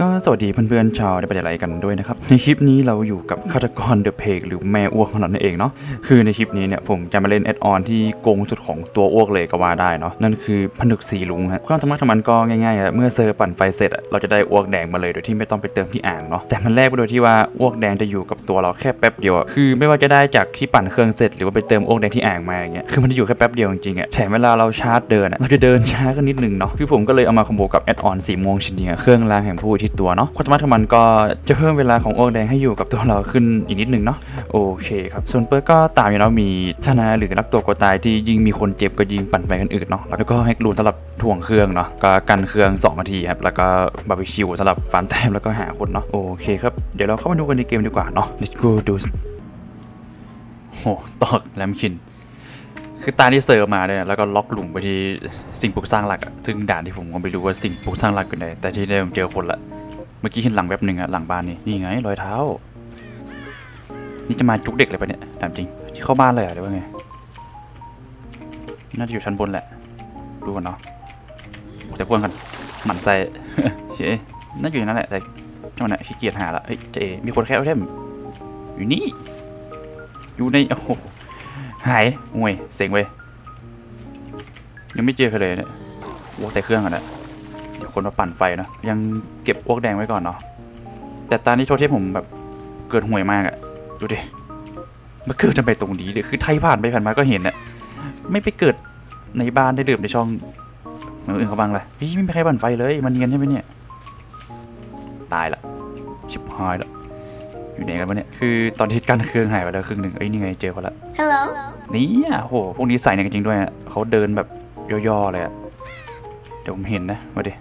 ก็สวัสดีเพื่อนๆชาวได้ไปเด็นอะไรกันด้วยนะครับ ในคลิปนี้เราอยู่กับฆาตกรเดอะเพกหรือแม่อ้วกของเรานั่นเองเนาะคือในคลิปนี้เนี่ยผมจะมาเล่นแอดออนที่โกงสุดของตัวอ้วกเลยก็ว่าได้เนาะนั่นคือผนึกสีลุงฮะความสามารถของมันก็ง่ายๆอะเมื่อเซอร์ปั่นไฟเสร็จอะเราจะได้อ้วกแดงมาเลยโดยที่ไม่ต้องไปเติมที่อ่างเนาะแต่มันแลกไปโดยที่ว่าอ้วกแดงจะอยู่กับตัวเราแค่แป๊บเดียวคือ ไม่ว่าจะได้จากที่ปั่นเครื่องเสร็จ หรือว่าไปเติมอ้วกแดงที่อ่างมาอย่างเงี้ยคือมันจะอยู่แค่แป๊บเดียวจริงๆอะแถมเวลาเราชาร์จเดินอะเราจะเดินช้ากันนิดนึงเนาะคือผมก็เลยเอามาคอมโบกับแอดออนสีม่วงชิ้นนี้เครื่องรางแห่งผู้อุที่ตัวเนาะความสามารถของมันก็จะเพิ่มเวลาของโอ้วกแดงให้อยู่กับตัวเราขึ้นอีกนิดนึงเนาะโอเคครับส่วนเปิร์กก็ตามอยู่แล้วมีชนะหรือรักตัวกวตายที่ยิงมีคนเจ็บก็ยิงปั่นไฟกันอื่นเนาะแล้วก็ให้รูนสำหรับถ่วงเครื่องเนาะก็กันเครื่อง2นาทีครับแล้วก็บาร์บีคิวสำหรับฟาร์มแต้มแล้วก็หาคนเนาะโอเคครับเดี๋ยวเราเข้ามาดูกันในเกมดีกว่าเนาะ let's go do โหตอกแลมคิน คือตาที่เซิร์ฟมาเนี่ยแล้วก็ล็อกหลุมไปที่สิ่งปลูกสร้างหลัก ซึ่งด่านที่ผมก็ไม่รู้ว่าสิ่งปลูกสร้างหลักอยู่ไหนแต่ที่ได้ผมเจอคนละ เมื่อกี้เห็นหลังแป๊บหนึ่งอะหลังบ้านนี่นี่ไงรอยเท้า นี่จะมาจุกเด็กเลยปะเนี่ยถามจริงที่เข้าบ้านเลยอะหรือว่าไงน่าจะอยู่ชั้นบนแหละ ดูก่อนเนาะผมจะกวนกันหมั่นใจเฮ้ยน่าจะอยู่นั่นแหละแต่จังหวะนี้ขี้เกียจหาละเฮ้ยเจเอมีคนแค่เอาเทมอยู่นี่ อยู่ในโอ้โหหายโอ้ยเซ็งเว้ยยังไม่เจอใครเลยเนี่ยโอ้ใส่เครื่องกันแหละเดี๋ยว คนมาปั่นไฟเนาะยังเก็บอ้วกแดงไว้ก่อนเนาะแต่ตอนนี้โทษเทพผมแบบเกิดห่วยมากอะดูดิมาเกิดทำไมตรงนี้เดี๋ยวคือไทยผ่านไปผ่านมาก็เห็นอะไม่ไปเกิดในบ้านได้ดื่มในช่องเหมือนอื่นเขาบ้างเลยพี่ไม่มีใครปั่นไฟเลย มันเนียนใช่ไหมเนี่ย ตายละชิบหายละอยู่ไหนกันวะเนี่ย คือตอนที่กั้นเครื่องหายไปแล้วครึ่งหนึ่งเอ้ยนี่ไงเจอเขาละ Hello. นี่อะโห พวกนี้ใส่เนี่ยจริงๆด้วยอะเขาเดินแบบย่อๆเลยอะเดี๋ยวผมเห็นนะมาดิ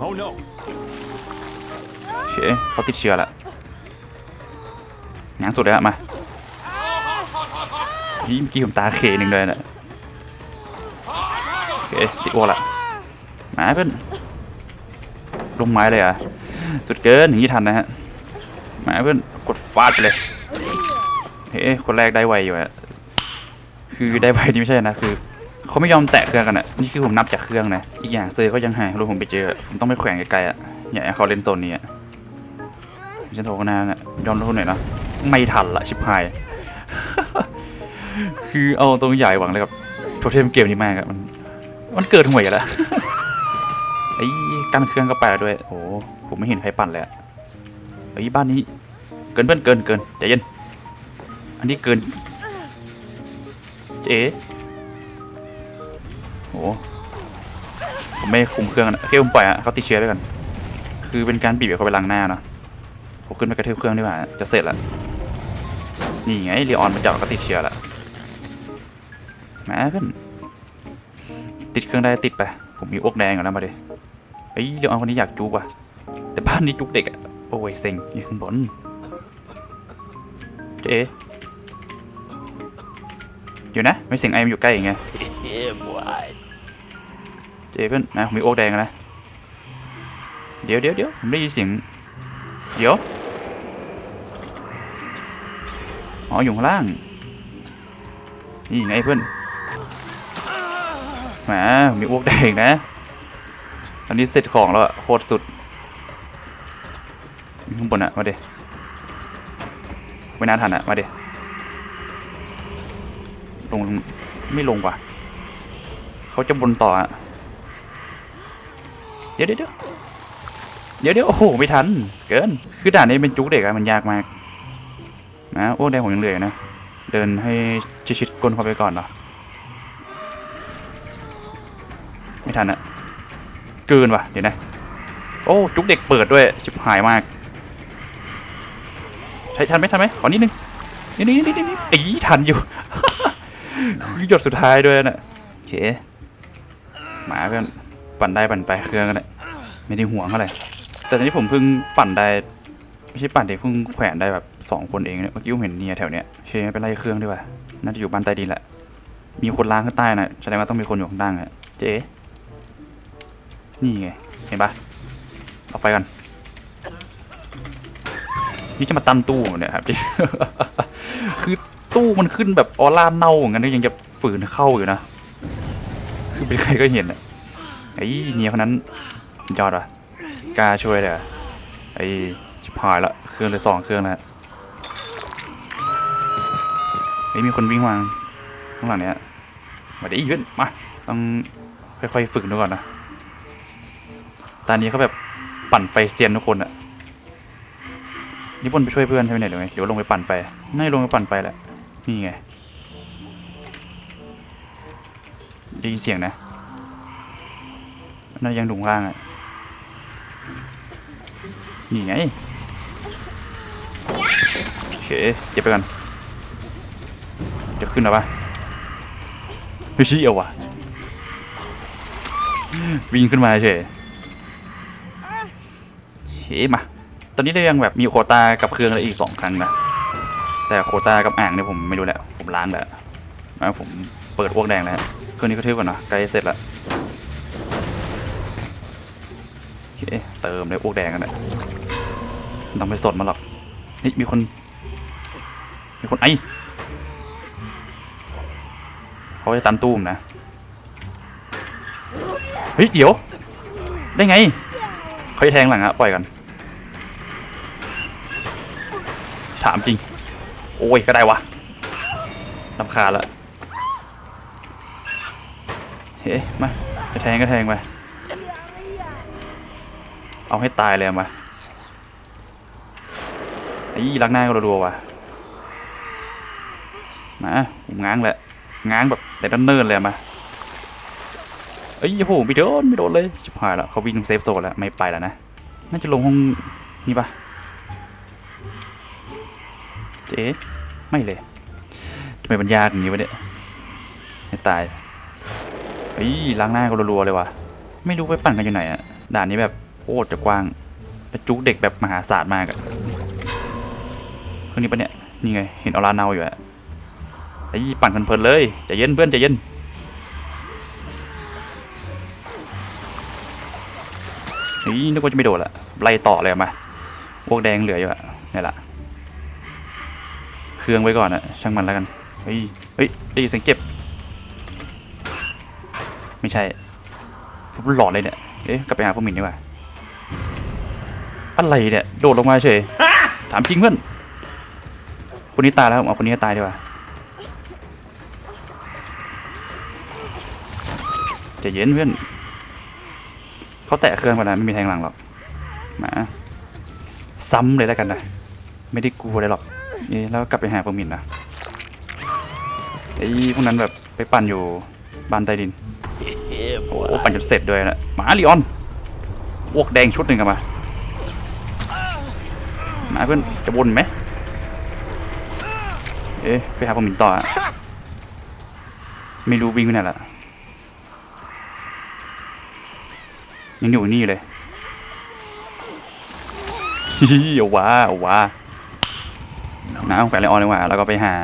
Oh no! เชยเขาติดเชื้อละง้างสุดเลยอะมานี่เมื่อกี้ผมตาเขหนึ่งเลยนะโอเคติดอ้วกละมาเพื่อนลงไม้เลยอะ สุดเกินอย่างนี้ทันนะฮะมาเพื่อนกดฟาดไปเลยเฮ้คนแรกได้ไวอยู่อะคือได้ไวนี่ไม่ใช่นะคือ เขาไม่ยอมแตะเครื่องกันอะ นี่คือผมนับจากเครื่องนะอีกอย่างเซอร์ก็ยังหายรู้ผมไปเจอ ผมต้องไปแขวนไกลๆอะอย่าให้เขาเล่นโซนนี้อะฉันโทรกันนานอะยอมรู้หน่อยนะไม่ทันละชิบหาย คือเอาตรงใหญ่หวังเลยกับโทเทมเกมนี้มากอะมันมันเกิดห่วยแล้วไอ้กันเครื่องก็ไปแล้วด้วย โอ้ผมไม่เห็นใครปั่นเลยอะไอ้บ้านนี้ เกินเพื่อนเกินเกินใจเย็น อันนี้เกิน เจ๊ โอ้ผมไม่คุมเครื่องนะแค่ผมปล่อยอะเขาติดเชื้อไปก่อน คือเป็นการบีบเขาไปล้างหน้าเนาะผมขึ้นไปกระทืบเครื่องดีกว่าจะเสร็จละนี่ไงเรียออนมันจับก็ติดเชื้อละมเพื่อนติดเครื่องได้ติดไปผมมีอกแดงอยู่แล้วมาดิเอ้ยเรียออนคนนี้อยากจุกว่ะ แต่บ้านนี้จุกเด็กอะโอ้ยเซ็งอยู่ข้างบนเจ๊อยู่นะ ไม่เสียงไอมันอยู่ใกล้อย่างเงี้ย เจเพื่อนนะผมมีโอ๊กแดงนะเดี๋ยวเดี๋ยวเดี๋ยวผมได้ยินเสียงเดี๋ยวอ๋ออยู่ข้างล่างนี่ไงเพื่อนแหมผมมีโอ๊กแดงนะตอนนี้เสร็จของแล้วโคตรสุดข้างบนอะมาดิไม่น่าทันอะมาดิลงไม่ลงว่ะเขาจะบนต่ออะ เดี๋ยวเดี๋ยวเดี๋ยวเดี๋ยวโอ้โหไม่ทัน เกิน คือด่านนี้เป็นจุกเด็กอะมันยากมาก นะโอ้แดงผมยังเหลือนะ เดินให้ชิดๆก้นเข้าไปก่อนเนาะไม่ทันอะเกินว่ะเดี๋ยวนะ โอ้จุกเด็กเปิดด้วยชิบหายมากใช่ทันไหมทันไหมขอนิดนึงนิดนึงนิดนึงนิดนึงอีทันอยู่หยดสุดท้ายด้วยนะโอเคหมาเพื่อน ปั่นได้ปั่นไปเครื่องกันแหละไม่ได้ห่วงเท่าไรแต่ตอนนี้ผมเพิ่งปั่นได้ไม่ใช่ปั่นเด็กเพิ่งแขวนได้แบบสองคนเองเนี่ยเมื่อกี้ผมเห็นเนี่ยแถวเนี้ยเชยไปไล่เครื่องดีกว่าน่าจะอยู่บ้านใต้ดินแหละมีคนล้างข้างใต้นะแสดงว่าต้องมีคนอยู่ข้างล่างอะเจ๊นี่ไงเห็นปะเอาไฟกันนี่จะมาตันตู้เนี่ยครับคือตู้มันขึ้นแบบออร่าเน่าอย่างนั้นยังจะฝืนเข้าอยู่นะ คือเป็นใครก็เห็นอะ อ้เนียคนนั้นยอดว่ะกล้าช่วยเลยไอ้ชิบหายละเครื่องเลยสองเครื่องแล้วเฮ้มีคนวิ่งมาข้างหลังเนี้ยมาได้ยืนมาต้องค่อยๆฝึกดูก่อนนะตอนนี้เขาแบบปั่นไฟเซียนทุกคนอะนี่บนไปช่วยเพื่อนใช่ไหมเนี่ยหรือไงเดี๋ยวลงไปปั่นไฟน่าจะลงไปปั่นไฟแหละนี่ไงได้ยินเสียงนะ น่าจะยังดุงล่างอะนี่ไง โอเค เจ็บไปกันจะขึ้นหรอปะเฮ้ยชี้เอาวะวิ่งขึ้นมาเฉยเฮ้ยมา ตอนนี้ได้ยังแบบมีโคตากับเครื่องอะไรอีกสองครั้งนะ แต่โคตากับอ่างเนี่ยผมไม่รู้แหละ ผมล้างแล้วนะผมเปิดอ้วกแดงแล้ว เครื่องนี้ก็ทึบก่อนนะใกล้เสร็จแล้วโอ เคเติมเลยอ้วกแดงกันแหละต้องไปสดมาหรอกนี่มีคน มีคนไอเขาจะตันตู้มนะ เฮ้ยเดี๋ยว ได้ไงเขาจะแทงหลังอะปล่อยกัน ถามจริง โอ้ย ก็ได้วะลำคาละเฮ้ยมาจะแทงก็แทงไป เอาให้ตายเลยมาไอ้ลักหน้าก็รัวๆว่ะมาผมง้างแหละง้างแบบแต่ด้านเนินเลยมาเอ้ยโอ้โหไม่โดนไม่โดนเลยชิบหายแล้วเขาวิ่งเซฟโซนแล้วไม่ไปแล้วนะน่าจะลงห้องนี่ปะเจ๊ไม่เลยทำไมมันยากอย่างนี้วะเนี่ยให้ตายเฮ้ยล้างหน้าก็รัวๆเลยว่ะไม่รู้ไปปั่นกันอยู่ไหนอะด่านนี้แบบ โคตรจะกว้างและจุกเด็กแบบมหาศาลมากอะคนนี้ปะเนี่ย นี่ไง เห็นออร่าเนาอยู่อะไอ้ยปั่นเพลินเลยใจเย็นเพื่อนใจเย็นเฮ้ยนึกว่าจะไม่โดดละไล่ต่อเลยมาพวกแดงเหลืออยู่อะนี่แหละเครื่องไว้ก่อนอะช่างมันแล้วกัน เฮ้ย เฮ้ยได้ยินเสียงเจ็บ ไม่ใช่หลอนเลยเนี่ย เอ๊ะกลับไปหาพวกหมินดีกว่า อะไรเนี่ยโดดลงมาเฉยถามจริงเพื่อนคนนี้ตายแล้วผมเอาคนนี้ให้ตายดีกว่าใจะเย็นเพื่อนเขาแตะเครื่องไปแล้วไม่มีแทงหลังหรอกมาซ้ำเลยแล้วกันนะไม่ได้กลัวอะไรหรอกเอ๊ะแล้วกลับไปหาพวกมินนะไอ้พวกนั้นแบบไปปั่นอยู่บ้านใต้ดิน Yeah, โอ้ boy. ปั่นจนเสร็จด้วยนะหมาลีออนอ้วกแดงชุดหนึ่งกันมา มาเพื่อนจะวนไหมเอ๊ะไปหาพวกมินต่อไม่รู้วิ่งไปไหนละยังอยู่นี่เลยฮิฮิเอาว้าเอาว้าน้าไปเลยออนเลยว่าแล้วก็ไปหา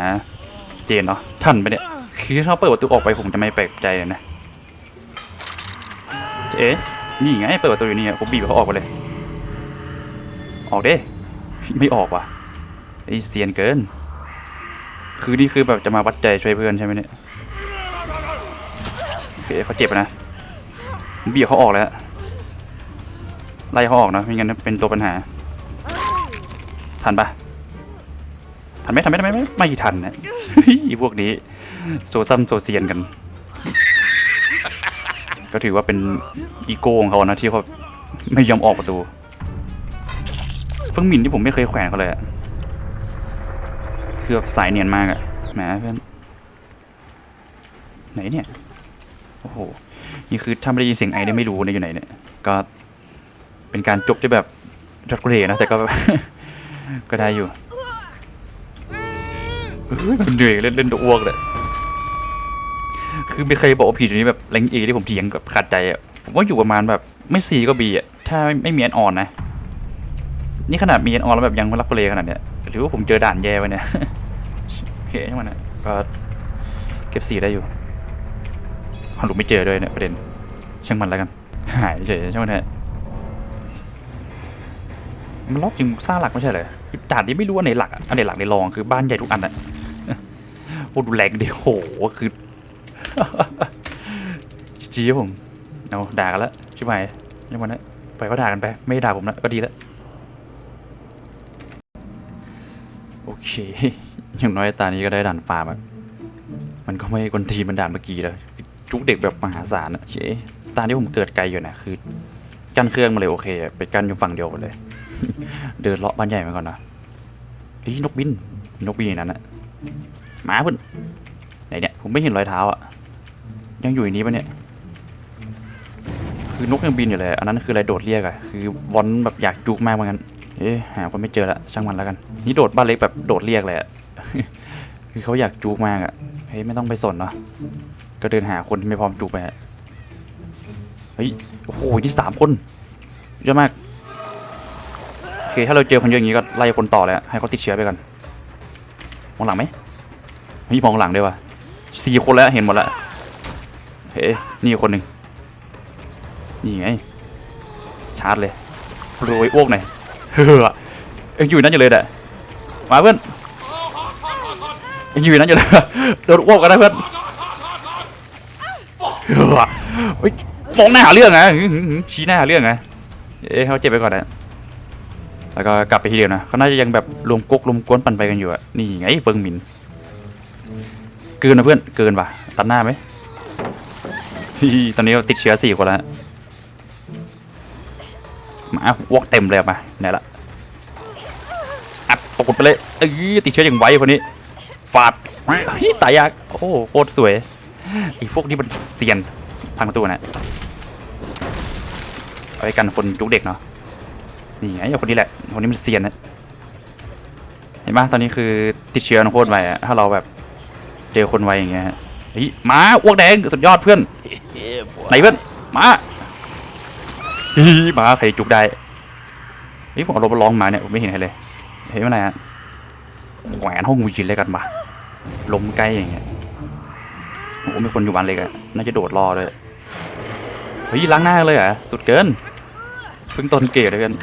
เจนเนาะท่านไปเนี่ยคือถ้าเปิดประตูออกไปผมจะไม่แปลกใจเลยนะเอ๊ะนี่ไงเปิดประตูอยู่นี่ผมบีบเขาออกไปเลย ออกเด้ ไม่ออกว่ะไอเซียนเกิน คือนี่คือแบบจะมาวัดใจช่วยเพื่อนใช่ไหมเนี่ยโอเคเขาเจ็บนะผมบีบเขาออกแล้วไล่เขาออกนะไม่งั้นเป็นตัวปัญหา ทันปะทันไหมทันไหมทันไหมไม่ไม่ทันนะอีพวกนี้โซซัมโซเซียนกัน ก็ถือว่าเป็นอีโก้ของเขานะที่เขาไม่ยอมออกประตู เฟิงหมิ่นที่ผมไม่เคยแขวนเขาเลยอะคือแบบสายเนียนมากอะแหมเพื่อนไหนเนี่ย โอ้โห นี่คือถ้าไม่ได้ยินเสียงไอได้ไม่รู้นะอยู่ไหนเนี่ย ก็เป็นการจบที่แบบจดกุเรนะ แต่ก็ ก็ได้อยู่เฮ้ยมันเหนื่อยเล่นเล่นตัวอ้วกเลยคือไม่เคยบอกว่าผีตัวนี้แบบแรงเอที่ผมเถียงกับขาดใจอะผมว่าอยู่ประมาณแบบไม่ซีก็บีอะถ้าไม่ไม่มีแอนออนนะ นี่ขนาดมีแอนออนแล้วแบบยังไม่รักโคเลขนาดเนี้ยหรือว่าผมเจอด่านแย่ไปเนี่ยโอเคช่างมันนะก็เก็บสีได้อยู่ฮัลโหลไม่เจอด้วยเนี่ยประเด็นช่างมันแล้วกัน หายเฉยช่างมันเถอะมันล็อกจริงสร้างหลักไม่ใช่เหรอด่านนี้ไม่รู้ว่าไหนหลักอะอันไหนหลักในรองคือบ้านใหญ่ทุกอันอะโอ้ดูแรงดิโหคือจีครับผมเอาด่ากันแล้วชิบหายยังวันนะไปก็ด่ากันไป ไม่ด่าผมนะก็ดีแล้ว โอ เค อย่างน้อยตานี้ก็ได้ด่านฟาร์มมันก็ไม่กวนทีมันด่านเมื่อกี้เลยจุกเด็กแบบมหาศาลอะเคตาที่ผมเกิดไกลอยู่นะคือกั้นเครื่องมาเลยโอเคไปกั้นอยู่ฝั่งเดียวเลย เดินเลาะบ้านใหญ่มาก่อนนะเฮ้ยนกบินนกบินนั้นอะหมาเพิ่นไหนเนี่ยผมไม่เห็นรอยเท้าอะยังอยู่ในนี้ปะเนี่ยคือนกยังบินอยู่เลย อันนั้นคืออะไรโดดเรียกอะคือวอนแบบอยากจุกมากเหมือนกัน เอ๊ะหาคนไม่เจอละช่างมันแล้วกัน นี่โดดบ้านเล็กแบบโดดเรียกเลยอะคือเขาอยากจุกมากอะเฮ้ยไม่ต้องไปสนเนาะก็เดินหาคนที่ไม่พร้อมจุกไปอะเฮ้ยโอ้โหนี่สามคนเยอะมากโอเคถ้าเราเจอคนเยอะอย่างนี้ก็ไล่คนต่อเลยให้เขาติดเชื้อไปก่อนมองหลังไหมเฮ้ยมองหลังด้วยว่ะสี่คนแล้วเห็นหมดแล้วเฮ้ยนี่คนหนึ่งนี่ไงชาร์จเลยโรยอ้วกหน่อย เฮ้อยังอยู่นั่นอยู่เลยแหละมาเพื่อนยังอยู่นั่นอยู่เลยโดนอ้วกกันนะเพื่อนเฮ้อเฮ้ยมองหน้าหาเรื่องไงชี้หน้าหาเรื่องไงเอ๊ะเขาเจ็บไปก่อนนะแล้วก็กลับไปทีเดียวนะเขาน่าจะยังแบบรวมกกรวมกวนปั่นไปกันอยู่อะนี่ไงเฟิงหมินเกินนะเพื่อนเกินป่ะตัดหน้าไหมฮีตอนนี้เราติดเชื้อสี่คนแล้วมาวอกเต็มเลยอะมาไหนละ อัดไปเลยเอ้ยติดเชื้ออย่างไวคนนี้ฟาดเฮ้ยตายยากโอ้โหโคตรสวยไอ้พวกนี้มันเซียนพังประตูนะเอาไว้กันคนจุกเด็กเนาะนี่ไงคนนี้แหละคนนี้มันเซียนนะเห็นปะตอนนี้คือติดเชื้อโคตรไวอะถ้าเราแบบเจอคนไวอย่างเงี้ยฮะเฮ้ยหมาอ้วกแดงสุดยอดเพื่อนไหนเพื่อนมาฮีมาใครจุกได้เฮ้ยผมเอารถมาลองมาเนี่ยผมไม่เห็นใครเลย เห็นไหมนฮะแหวนห้องวีจินเลยกันมาลมใกล้อย่างเงี้ยโอ้มีคนอยู่บ้านเล็กอะน่าจะโดดรอเลยเฮ้ยล้างหน้าเลยอะสุดเกินเพิ่งต้นเกตเลยเพื่อน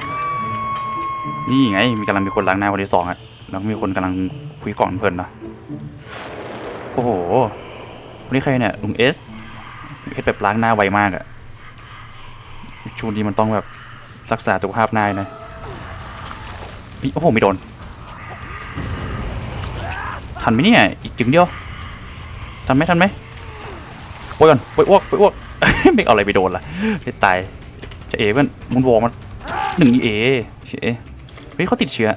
นี่ไงมีกำลังมีคนล้างหน้าคนที่สองอะแล้วมีคนกำลังคุยก่องเพลินนะโอ้โหคนนี้ใครเนี่ยลุงเอสเพชรแบบล้างหน้าไวมากอะชูนี้มันต้องแบบรักษาสุขภาพหน้านะ นี่โอ้โหไม่โดน ทันไหมเนี่ย อีกจึงเดียว ทันไหมทันไหมปล่อยก่อนปล่อยอ้วกปล่อยอ้วกไม่เอาอะไรไปโดนล่ะตายจะเอ๋เพื่อนมุนวอมันหนึ่งเอเฉยเฮ้ยเขาติดเชื้อ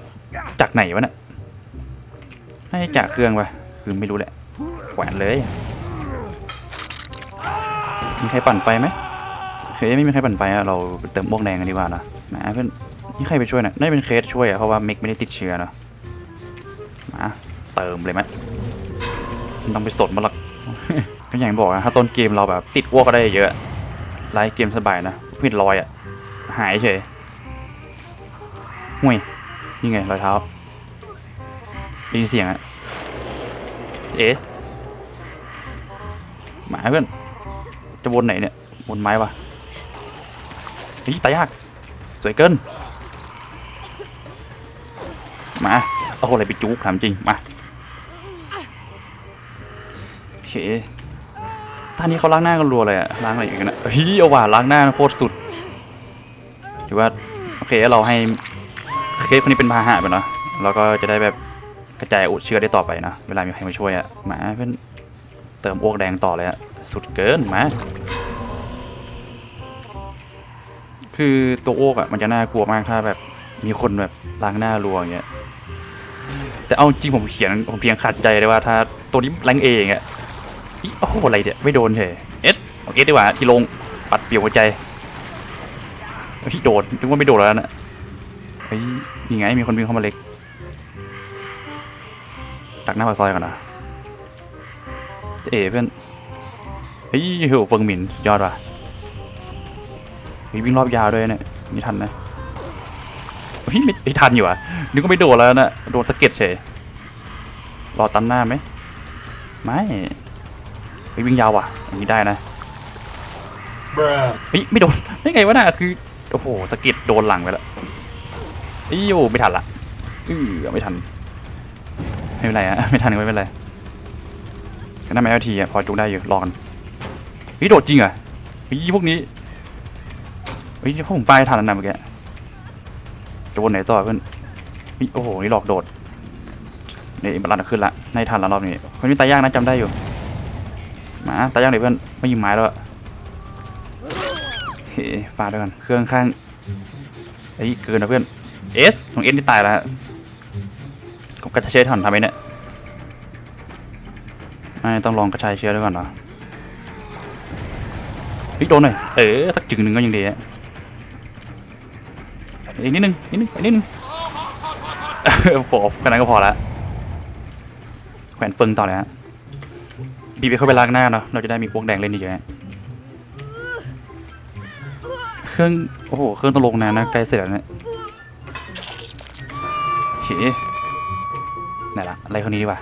จากไหนวะเนี่ยน่าจะจากเครื่องวะคือไม่รู้แหละแขวนเลย มีใครปั่นไฟไหมเคยไม่มีใครปั่นไฟอะเราเติมพวกแดงกันดีกว่านะมาเพื่อน นี่ใครไปช่วยหน่อยน่าจะเป็นเคสช่วยอะเพราะว่ามิกไม่ได้ติดเชื้อนะมาเติมเลยไหมไม่ต้องไปสดมาหรอกก็อย่างที่บอกนะถ้าต้นเกมเราแบบติดอ้วกก็ได้เยอะไล่เกมสบายนะผิดรอยอะหายเฉยห่วยนี่ไงรอยเท้าได้ยินเสียงอะเอ๊ะหมาเพื่อนจะวนไหนเนี่ยวนไม้ปะเฮ้ยตายยากสวยเกิน มาเอาอะไรไปจุกถามจริง มาโอเคท่านี้เขาล้างหน้ากันรัวเลยอะล้างอะไรอีกนะเฮ้ยเอาว่าล้างหน้าโคตรสุดถือว่าโอเคเราให้เคสคนนี้เป็นพาหะไปเนาะแล้วก็จะได้แบบกระจายอุดเชื้อได้ต่อไปนะเวลามีใครมาช่วยอะมาเพื่อนเติมอ้วกแดงต่อเลยอะสุดเกินมาคือตัวโอกอะมันจะน่ากลัวมากถ้าแบบมีคนแบบล้างหน้ารัวอย่างเงี้ย แต่เอาจริงผมเขียนผมเพียงขัดใจเลยว่าถ้าตัวนี้แรงเออย่างอีโอ้โหอะไรเนี่ยไม่โดนเฉยเอสโอเคดีกว่าที่ลงปัดเปรียวหัวใจที่โดนนึกว่าไม่โดนแล้วนะเฮ้ยยังไงมีคนวิ่งเข้ามาเล็กดักหน้าปากซอยก่อนนะเจะเอเพื่อนเฮ้ยโหเฟิงหมินยอดว่ะมีวิ่งรอบยาวด้วยเนี่ยมีทันนะ เฮ้ยไม่ไม่ทันอยู่อะนึกว่าไม่โดนแล้วนะโดนตะเก็ดเฉยรอตันหน้าไหมไม่เฮ้ยวิ่งยาวว่ะอย่างนี้ได้นะ Bruh. เฮ้ยไม่โดนได้ไงวะน่ะคือโอ้โหสะเก็ดโดนหลังไปแล้วเอ้ยโอ้ไม่ทันละอือไม่ทันไม่เป็นไรอะไม่ทันก็ไม่เป็นไรก็น่าไม่เอาทีอะพอจุกได้อยู่รอกันเฮ้ยโดดจริงเหรอะเฮ้ยพวกนี้เฮ้ยพวกผมไฟทันแล้วนะเมื่อกี้ จะวนไหนต่อเพื่อนโอ้โห นี่หลอกโดด นี่บัลลันขึ้นละ ในทันแล้วรอบนี้คนนี้ตายยากนะจำได้อยู่ มาตายยากเลยเพื่อน ไม่ยิงไม้แล้วอะเฮ้ยฟาดด้วยกัน เครื่องข้างเฮ้เกินนะเพื่อน เอสของเอสที่ตายแล้วฮะผมกระชายเชื้อถอนทำไมเนี่ยไม่ต้องลองกระชายเชื้อด้วยก่อนเหรอเฮ้โดนหน่อย เออสักจึงหนึ่งก็ยังดีอะ อีกนิดนึงนิดนึงอีกนิดนึงโอ้โหแค่นั้นก็พอละแขวนเฟิงต่อเลยฮะบีบไปเข้าไปล้างหน้าเนาะเราจะได้มีพวกแดงเล่นดีเยอะเครื่องโอ้โหเครื่องตลกนานนะใกล้เสร็จแล้วเนี่ยเฉยไหนละอะไรคนนี้ดีกว่า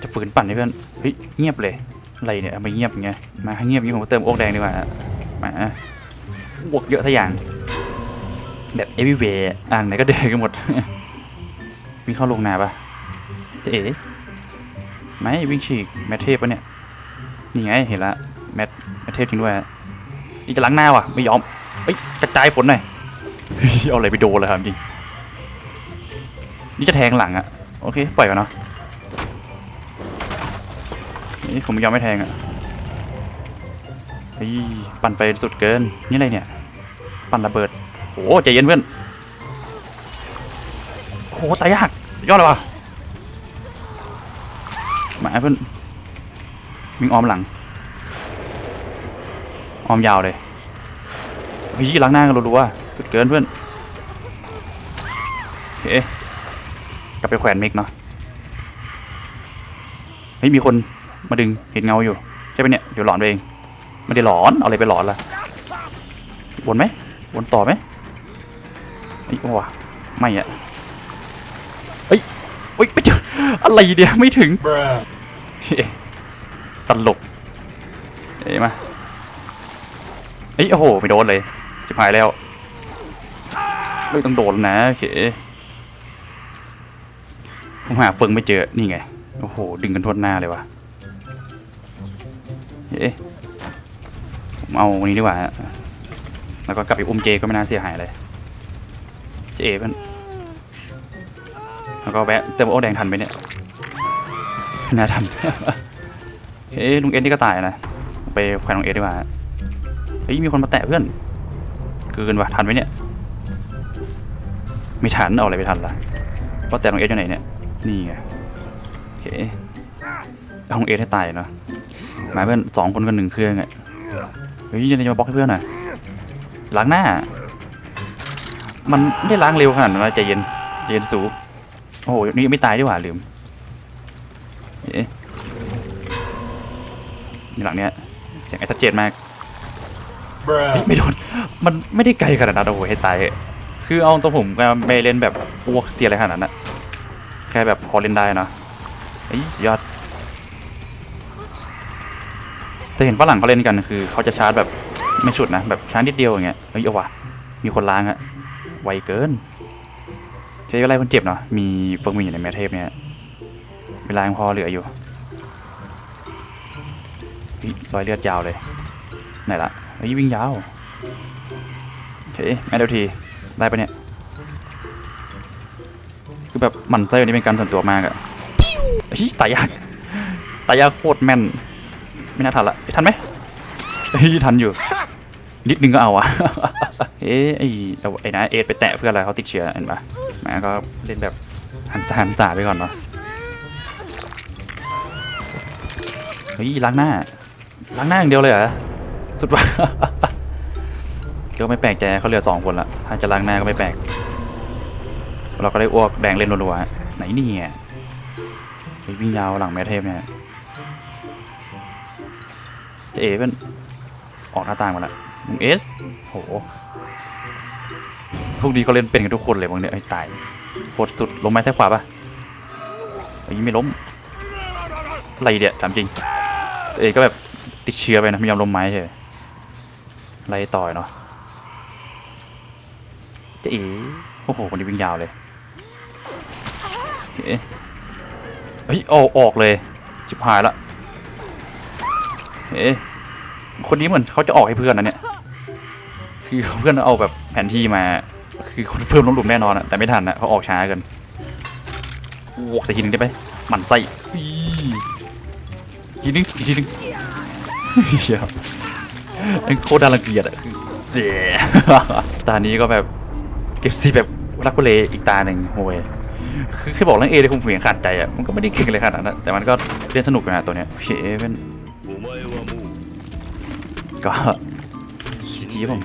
จะฝืนปั่นให้เพื่อนเฮ้ยเงียบเลยอะไรเนี่ยทำไมเงียบอย่างเงี้ยมาให้เงียบอย่างผมเติมโอ๊กแดงดีกว่ามาบวกเยอะสักอย่าง แบบเอวิเวอ่างไหนก็เดินกันหมด วิ่งเข้าลงนาปะจะเอ๋ไหมวิ่งฉีกแมทเทพปะเนี่ย นี่ไงเห็นละแมทแมทเทพจริงด้วยนี่จะล้างหน้าว่ะไม่ยอมเฮ้ยกระจายฝนหน่อยเอาอะไรไปโดนเลยครับจริง นี่จะแทงหลังอะโอเคปล่อยก่อนเนาะนี่ผมไม่ยอมไม่แทงอะเฮ้ยปั่นไฟสุดเกิน นี่อะไรเนี่ย ปั่นระเบิด โอ้ใจเย็นเพื่อนโอ้โหตายยากยอดเลยว่ะมาเพื่อนมิงออมหลัง ออมยาวเลยวิล้างหน้ากันรัวๆสุดเกินเพื่อนโอเคกลับไปแขวนเมกเนาะเฮ้ยมีคนมาดึงเห็นเงาอยู่ใช่ไหมเนี่ยเดี๋ยวหลอนไปเองไม่ได้หลอนเอาอะไรไปหลอนล่ะวนไหมวนต่อไหม อ้โอ้วะไม่อะเฮ้ยเฮ้ยไม่ถึงอะไรเดียวไม่ถึงเฮ้ตลกเอ้มาเอ้ยโอ้โหไม่โดนเลยจิบหายแล้วไม่ต้องโดนนะโอเคผมหาเฟิงไม่เจอนี่ไงโอ้โหดึงกันทั่วหน้าเลยวะเฮ้ยผมเอาวันนี้ดีกว่าแล้วก็กลับไปอุ้มเจก็ไม่น่าเสียหายเลย เจเพื่อนแล้วก็แวะเติมโอแดงทันไหมเนี่ยไม่น่าทันเฮ้ยลุงเอ็ดนี่ก็ตายนะ ไปแขวนลุงเอ็ดดีกว่าเฮ้ยมีคนมาแตะเพื่อนเกินว่ะทันไหมเนี่ยไม่ทันเอาอะไรไปทันล่ะว่าแต่ลุงเอ็ดอยู่ไหนเนี่ยนี่ไงโอเคเอาลุงเอ็ดให้ตายเนาะหมายเพื่อนสองคนกันหนึ่งเครื่องอะเฮ้ยยังไงจะมาบล็อกให้เพื่อนหน่อยล้างหน้า มันไม่ได้ล้างเร็วขนาดนั้นนะใจเย็นใจเย็นสูโอ้โหนี่ไม่ตายดีกว่าลืมเอ๊ะนี่หลังเนี้ยเสียงไอ้ชัดเจนมาก Bruh. เฮ้ยไม่โดนมันไม่ได้ไกลขนาดนั้นโอ้โหให้ตายเถอะคือเอาตัวผมก็ไม่เล่นแบบอ้วกเสียอะไรขนาดนั้นนะแค่แบบพอเล่นได้เนาะเฮ้ยสุดยอดแต่เห็นฝรั่งเขาเล่นกันคือเขาจะชาร์จแบบไม่ฉุดนะแบบชาร์จนิดเดียวอย่างเงี้ยเฮ้ยเอาว่ะมีคนล้างอะ ไวเกิน ใช้เวลาคนเจ็บเนาะมีเฟิร์มมีอยู่ในแมทเทปเนี่ยเวลายังพอเหลืออยู่รอยเลือดยาวเลยไหนละเฮ้ยวิ่งยาวโอเคแม่เดียวทีได้ปะเนี่ยคือแบบหมั่นไส้วันนี้เป็นการส่วนตัวมากอะเฮ้ตายยากตายยากโคตรแม่น ไม่น่าทันละทันไหมเฮ้ยทันอยู่ นิดนึงก็เอาอะเอ๊ะไอ้แต่ว่าไอ้นะเอสไปแตะเพื่ออะไรเขาติดเชื้อเห็นปะแหมาก็เล่นแบบหันซาหันจ่าไปก่อนเนาะเฮ้ยล้างหน้าล้างหน้าอย่างเดียวเลยเหรอสุดว่าก็ไม่แปลกใจเขาเหลือสองคนละถ้าจะล้างหน้าก็ไม่แปลก เราก็ได้อ้วกแดงเล่นรัวๆไหนนี่อะเฮ้ยวิ่งยาวหลังแมทเทพเนี่ยเจะเอเป็นออกหน้าต่างมาละ มึงเอสโหพวกนี้ก็เล่นเป็นกันทุกคนเลยบางเนี่ยไอ้ตายโคตรสุดลงไม้ใช่ขวาปะไอ้ยไม่ล้มอะไรเดียถามจริงเอก็แบบติดเชื้อไปนะไม่ยอมล้มไม้เฉยไล่ต่อยเนาะเจะเอโอ้โหคนนี้วิ่งยาวเลยโอเคเฮ้ยโอ้ออกเลยชิบหายละเฮ้คนนี้เหมือนเขาจะออกให้เพื่อนนะเนี่ย คือเพื่อนเอาแบบแผนที่มา คือคนเฟิร์มล้มหลุมแน่นอนอะแต่ไม่ทันอะเขาออกช้ากันวกใส่ทีนึงได้ไหมหมันไส้ทีนึงทีนึงเฮียโคตรดารังเกียจอะคือตานี้ก็แบบเก็บซีแบบรักกุเลอีกตาหนึ่งโวยคือแค่บอกเรื่องเอเลยคงเหวี่ยงขาดใจอะมันก็ไม่ได้เก่งเลยขนาดนั้นแต่มันก็เล่นสนุกนะตัวเนี้ยเชเป็นก็ทีผม